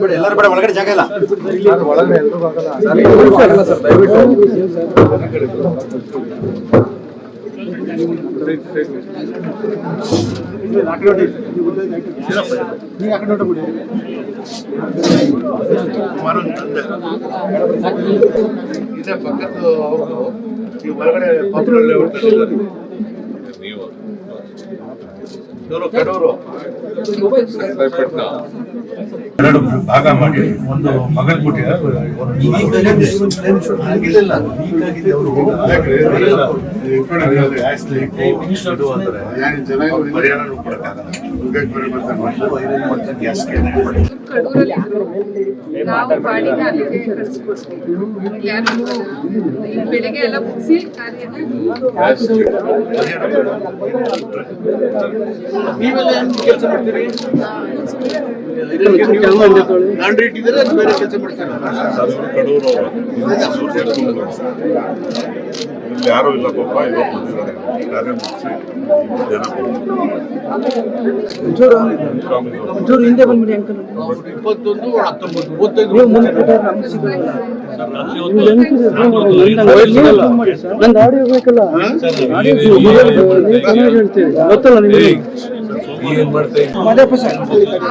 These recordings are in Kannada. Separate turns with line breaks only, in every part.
ಬೇಡ ಎಲ್ಲರೂ ಬೇಡ ಒಳಗಡೆ ಜಾಗ ಇಲ್ಲ.
ಇದೇ ಪಕ್ಕದ್ದು ಅವರು ಈ ಹೊರಗಡೆ ಪಾಪುಲರ್ ಲೇಔಟ್ ನೀವು. ಇವರು ಕಡೂರು. ಎರಡು ಭಾಗ ಮಾಡಿ ಒಂದು ಮಗಳ ಪರಿಹಾರ
ಕಡೂರಲ್ಲಿ ನಾವು ಬಾಡಿನ ಅಲ್ಲಿಗೆ ಕಳಿಸ್ಕೊಡ್ತೀವಿ. ಯಾರು ಬೆಳಿಗ್ಗೆ ಎಲ್ಲ ಮುಗಿಸಿ
ಕೆಲಸ ಮಾಡ್ತೀರಿ? ಲಾಂಡ್ರಿ ಬೇರೆ ಕೆಲಸ ಮಾಡ್ತಾರೆ?
ಇಲ್ಲಿ ಯಾರು ಇಲ್ಲ ಪಾಪ ಇವಾಗ ಬಂದಿದ್ದಾರೆ ಕಾರ್ಯ ಮುಗಿಸಿ ಜನ
ಹಿಂದೆ ಬಂದ್ಬಿಡಿ ಅಂಕಲ್
ಇಪ್ಪತ್ತೊಂದು ಹತ್ತೊಂಬತ್ತು ಮೂವತ್ತೈದು
ನಂದು ಆಡಿಯೋ ಬೇಕಲ್ಲ? ಆಡಿಯೋ ನೀವು ಚೆನ್ನಾಗಿ ಹೇಳ್ತೀರಿ. ಗೊತ್ತಲ್ಲ ನಿಮಗೆ?
ಏನ್ ಮಾಡ್ತಾ ಇದ್ದೀವಿ?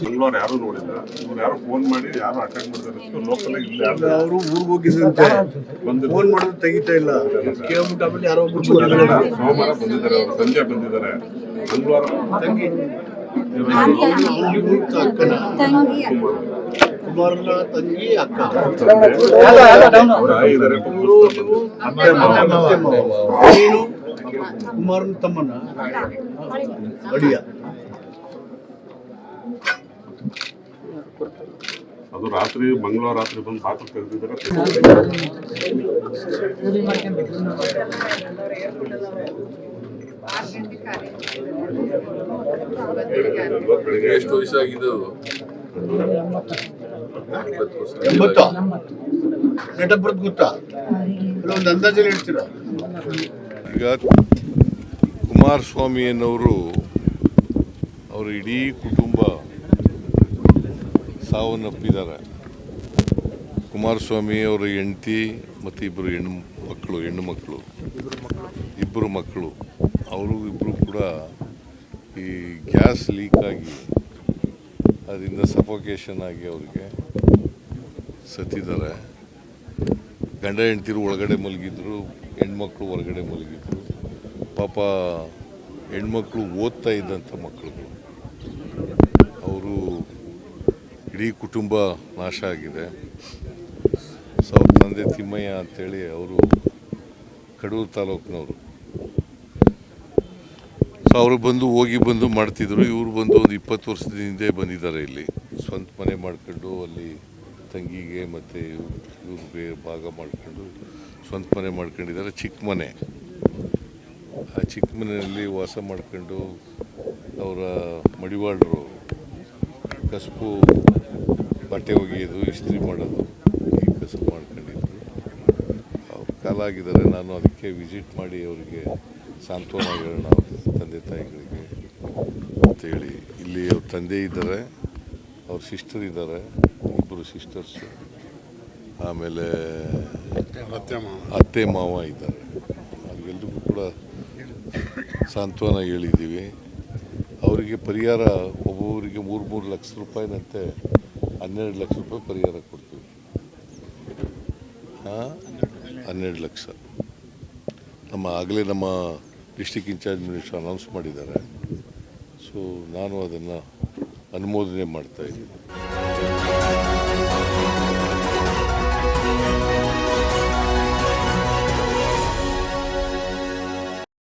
ಮಂಗಳವಾರ ಯಾರು ನೋಡಿಲ್ಲ? ಇವ್ರು ಯಾರು ಫೋನ್ ಮಾಡಿ ಯಾರು ಅಟೆಂಡ್ ಮಾಡಿದಾರೆ ಲೋಕಲ್ ಇಲ್ಲಿ
ಅವರು ಊರಿಗೆ
ಬಂದಿಲ್ಲ.
ಫೋನ್ ಮಾಡಿದ್ರೆ ತೆಗಿತಾ ಇಲ್ಲ. ಕೇಳ್ಬಿಟ್ಟು ಯಾರೋ ಒಬ್ರು
ಸೋಮವಾರ ಬಂದಿದ್ದಾರೆ ಅವರು ಸಂಜೆ ಬಂದಿದ್ದಾರೆ. ಮಂಗಳವಾರ
ತಂಗಿ. ಅಕ್ಕನ ಕುಮಾರನ ತಂಗಿ ಅಕ್ಕ. ನೀನು ಕುಮಾರ್ನ ತಮ್ಮನ ಅಡಿಯ
ಅದು ರಾತ್ರಿ ಮಂಗಳವಾರ ರಾತ್ರಿ ಬಂದು ಬಾಕಲು ತೆಗೆದಿದ್ದಾರೆ.
ಎಷ್ಟು ವಯಸ್ಸಾಗಿದ್ದು
ಎಂಬತ್ತು? ಬರ್ತ್ ಗೊತ್ತಾ? ಅಂದಾಜಲ್ಲಿ
ಈಗ ಕುಮಾರಸ್ವಾಮಿ ಅನ್ನೋರು ಅವರ ಇಡೀ ಕುಟುಂಬ ಸಾವನ್ನಪ್ಪಿದ್ದಾರೆ. ಕುಮಾರಸ್ವಾಮಿ ಅವರ ಹೆಂಡತಿ ಮತ್ತು ಇಬ್ಬರು ಹೆಣ್ಣು ಮಕ್ಕಳು ಹೆಣ್ಣು ಮಕ್ಕಳು ಇಬ್ಬರು ಮಕ್ಕಳು, ಅವರು ಇಬ್ಬರು ಕೂಡ ಈ ಗ್ಯಾಸ್ ಲೀಕ್ ಆಗಿ ಅದರಿಂದ ಸಫೋಕೇಶನ್ ಆಗಿ ಅವ್ರಿಗೆ ಸತ್ತಿದ್ದಾರೆ. ಗಂಡ ಹೆಂಡ್ತಿರು ಒಳಗಡೆ ಮಲಗಿದ್ರು, ಹೆಣ್ಮಕ್ಳು ಹೊರಗಡೆ ಮಲಗಿದ್ರು. ಪಾಪ ಹೆಣ್ಮಕ್ಳು ಓದ್ತಾ ಇದ್ದಂಥ ಮಕ್ಕಳು ಅವರು ಇಡೀ ಕುಟುಂಬ ನಾಶ ಆಗಿದೆ. ಸೊ ಅವ್ರ ತಂದೆ ತಿಮ್ಮಯ್ಯ ಅಂತೇಳಿ ಅವರು ಕಡೂರು ತಾಲೂಕಿನವರು. ಅವರು ಬಂದು ಹೋಗಿ ಬಂದು ಮಾಡ್ತಿದ್ರು. ಇವರು ಬಂದು ಒಂದು ಇಪ್ಪತ್ತು ವರ್ಷದಿಂದ ಬಂದಿದ್ದಾರೆ ಇಲ್ಲಿ. ಸ್ವಂತ ಮನೆ ಮಾಡ್ಕೊಂಡು ಅಲ್ಲಿ ತಂಗಿಗೆ ಮತ್ತು ಇವ್ರಿಗೆ ಭಾಗ ಮಾಡ್ಕೊಂಡು ಸ್ವಂತ ಮನೆ ಮಾಡ್ಕೊಂಡಿದ್ದಾರೆ. ಚಿಕ್ಕ ಮನೆ. ಆ ಚಿಕ್ಕ ಮನೆಯಲ್ಲಿ ವಾಸ ಮಾಡ್ಕೊಂಡು ಅವರ ಮಡಿವಾಳರು ಕಸಬು ಬಟ್ಟೆ ಒಗೆಯೋದು, ಇಸ್ತ್ರಿ ಮಾಡೋದು, ಈ ಕಸಬು ಮಾಡ್ಕೊಂಡಿದ್ರು. ಅವ್ರು ಕಾಲಾಗಿದ್ದಾರೆ. ನಾನು ಅದಕ್ಕೆ ವಿಸಿಟ್ ಮಾಡಿ ಅವರಿಗೆ ಸಾಂತ್ವನ ಹೇಳೋಣ ಅವ್ರ ತಂದೆ ತಾಯಿಗಳಿಗೆ ಅಂತೇಳಿ ಇಲ್ಲಿ ಅವ್ರ ತಂದೆ ಇದ್ದಾರೆ ಅವ್ರ ಸಿಸ್ಟರ್ ಇದ್ದಾರೆ ಇಬ್ಬರು ಸಿಸ್ಟರ್ಸು ಆಮೇಲೆ ಅತ್ತೆ ಮಾವ. ಇದ್ದಾರೆ. ಅವ್ರಿಗೆಲ್ರಿಗೂ ಕೂಡ ಸಾಂತ್ವನ ಹೇಳಿದ್ದೀವಿ. ಅವರಿಗೆ ಪರಿಹಾರ ಒಬ್ಬೊಬ್ಬರಿಗೆ ಮೂರು ಮೂರು ಲಕ್ಷ ರೂಪಾಯಿನಂತೆ ಹನ್ನೆರಡು ಲಕ್ಷ ರೂಪಾಯಿ ಪರಿಹಾರ ಕೊಡ್ತೀವಿ. ಹಾಂ? ಹನ್ನೆರಡು ಲಕ್ಷ. ನಮ್ಮ ಆಗಲೇ ನಮ್ಮ ಡಿಸ್ಟಿಕ್ ಇನ್ಚಾರ್ಜ್ ಮಿನಿಸ್ಟರ್ ಅನೌನ್ಸ್ ಮಾಡಿದ್ದಾರೆ. ಸೊ ನಾನು ಅದನ್ನು ಅನುಮೋದನೆ ಮಾಡ್ತಾ ಇದ್ದೀನಿ